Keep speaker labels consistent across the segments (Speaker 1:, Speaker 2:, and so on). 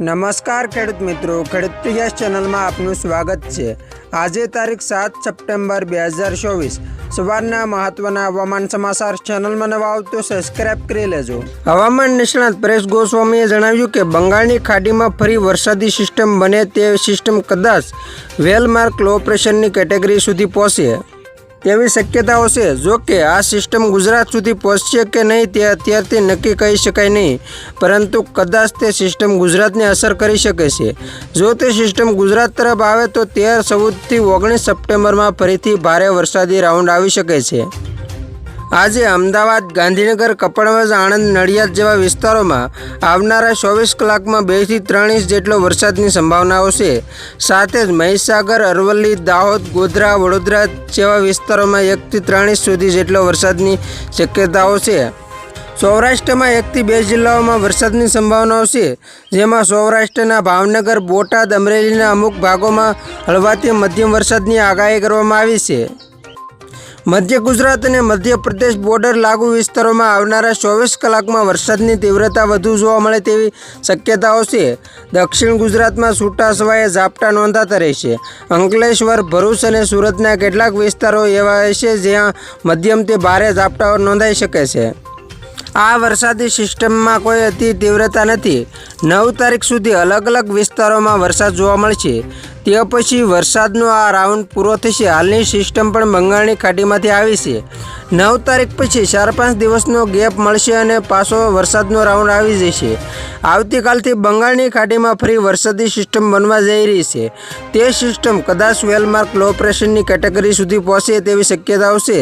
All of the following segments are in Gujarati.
Speaker 1: નમસ્કાર ખેડૂત મિત્રો, ખેડૂત પ્રિયાસ ચેનલમાં આપનું સ્વાગત છે. આજે તારીખ સાત સપ્ટેમ્બર બે હજાર ચોવીસ. સવારના મહત્વના હવામાન સમાચાર ચેનલમાં નવા આવતો સબસ્ક્રાઇબ કરી લેજો. હવામાન નિષ્ણાત પરેશ ગોસ્વામીએ જણાવ્યું કે બંગાળની ખાડીમાં ફરી વરસાદી સિસ્ટમ બને તે સિસ્ટમ કદાચ વેલમાર્ક લો પ્રેશરની કેટેગરી સુધી પહોંચે. તેવી શક્યતાઓ છે. જો કે આ સિસ્ટમ ગુજરાત સુધી પહોંચશે કે નહીં તે અત્યારથી નક્કી કહી શકાય નહીં. પરંતુ કદાચ તે સિસ્ટમ ગુજરાતને અસર કરી શકે છે. જો તે સિસ્ટમ ગુજરાત તરફ આવે તો તેર ચૌદથી ઓગણીસ સપ્ટેમ્બરમાં ફરીથી ભારે વરસાદી રાઉન્ડ આવી શકે છે. આજે અમદાવાદ ગાંધીનગર કપડવંજ આણંદ નડિયાદ જેવા વિસ્તારોમાં આવનારા ચોવીસ કલાકમાં બેથી ત્રણ ઇંચ જેટલો વરસાદની સંભાવનાઓ છે. સાથે જ મહીસાગર, અરવલ્લી, દાહોદ, ગોધરા, વડોદરા જેવા વિસ્તારોમાં એકથી ત્રણ ઇંચ સુધી જેટલો વરસાદની શક્યતાઓ છે. સૌરાષ્ટ્રમાં એકથી બે જિલ્લાઓમાં વરસાદની સંભાવનાઓ છે, જેમાં સૌરાષ્ટ્રના ભાવનગર, બોટાદ, અમરેલીના અમુક ભાગોમાં હળવાથી મધ્યમ વરસાદની આગાહી કરવામાં આવી છે. મધ્ય ગુજરાત અને મધ્યપ્રદેશ બોર્ડર લાગુ વિસ્તારોમાં આવનારા ચોવીસ કલાકમાં વરસાદની તીવ્રતા વધુ જોવા મળે તેવી શક્યતાઓ છે. દક્ષિણ ગુજરાતમાં છૂટાછવાયા ઝાપટા નોંધાતા રહેશે અંકલેશ્વર, ભરૂચ અને સુરતના કેટલાક વિસ્તારો એવા હશે જ્યાં મધ્યમથી ભારે ઝાપટાઓ નોંધાઈ શકે છે. આ વરસાદી સિસ્ટમમાં કોઈ અતિ તીવ્રતા નથી. નવ તારીખ સુધી અલગ અલગ વિસ્તારોમાં વરસાદ જોવા મળશે. તે પછી વરસાદનો આ રાઉન્ડ પૂરો થશે. હાલની સિસ્ટમ પણ બંગાળની ખાડીમાંથી આવી છે. નવ તારીખ પછી ચાર પાંચ દિવસનો ગેપ મળશે અને પાછો વરસાદનો રાઉન્ડ આવી જશે. આવતીકાલથી બંગાળની ખાડીમાં ફરી વરસાદી સિસ્ટમ બનવા જઈ રહી છે. તે સિસ્ટમ કદાચ વેલમાર્ક લો પ્રેશરની કેટેગરી સુધી પહોંચે તેવી શક્યતાઓ છે.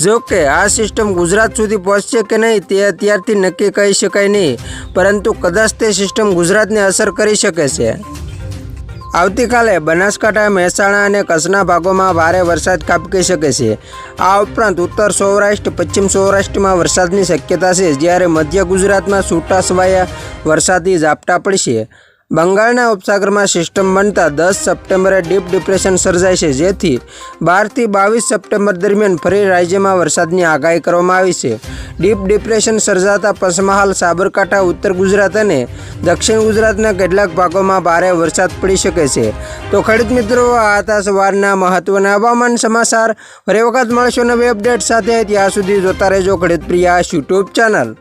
Speaker 1: જો કે આ સિસ્ટમ ગુજરાત સુધી પહોંચશે કે નહીં તે અત્યારથી નક્કી કહી શકાય નહીં. પરંતુ કદાચ તે સિસ્ટમ ગુજરાતને અસર કરી શકે છે. આવતીકાલે બનાસકાંઠા, મહેસાણા અને કચ્છના ભાગોમાં ભારે વરસાદ ખાબકી શકે છે. આ ઉપરાંત ઉત્તર સૌરાષ્ટ્ર, પશ્ચિમ સૌરાષ્ટ્રમાં વરસાદની શક્યતા છે. જ્યારે મધ્ય ગુજરાતમાં છૂટાછવાયા વરસાદી ઝાપટા પડશે. બંગાળના ઉપસાગરમાં સિસ્ટમ બનતા દસ સપ્ટેમ્બરે ડીપ ડિપ્રેશન સર્જાય છે, જેથી બારથી બાવીસ સપ્ટેમ્બર દરમિયાન ફરી રાજ્યમાં વરસાદની આગાહી કરવામાં આવી છે. ડીપ ડિપ્રેશન સર્જાતા પંચમહાલ, સાબરકાંઠા, ઉત્તર ગુજરાત અને દક્ષિણ ગુજરાતના કેટલાક ભાગોમાં ભારે વરસાદ પડી શકે છે. તો ખેડૂત મિત્રો, આ હતા સવારના મહત્વના હવામાન સમાચાર. ફરી વખત મળશો નવી અપડેટ સાથે. ત્યાં સુધી જોતા રહેજો ખેડૂત પ્રિયાસ યુટ્યુબ ચેનલ.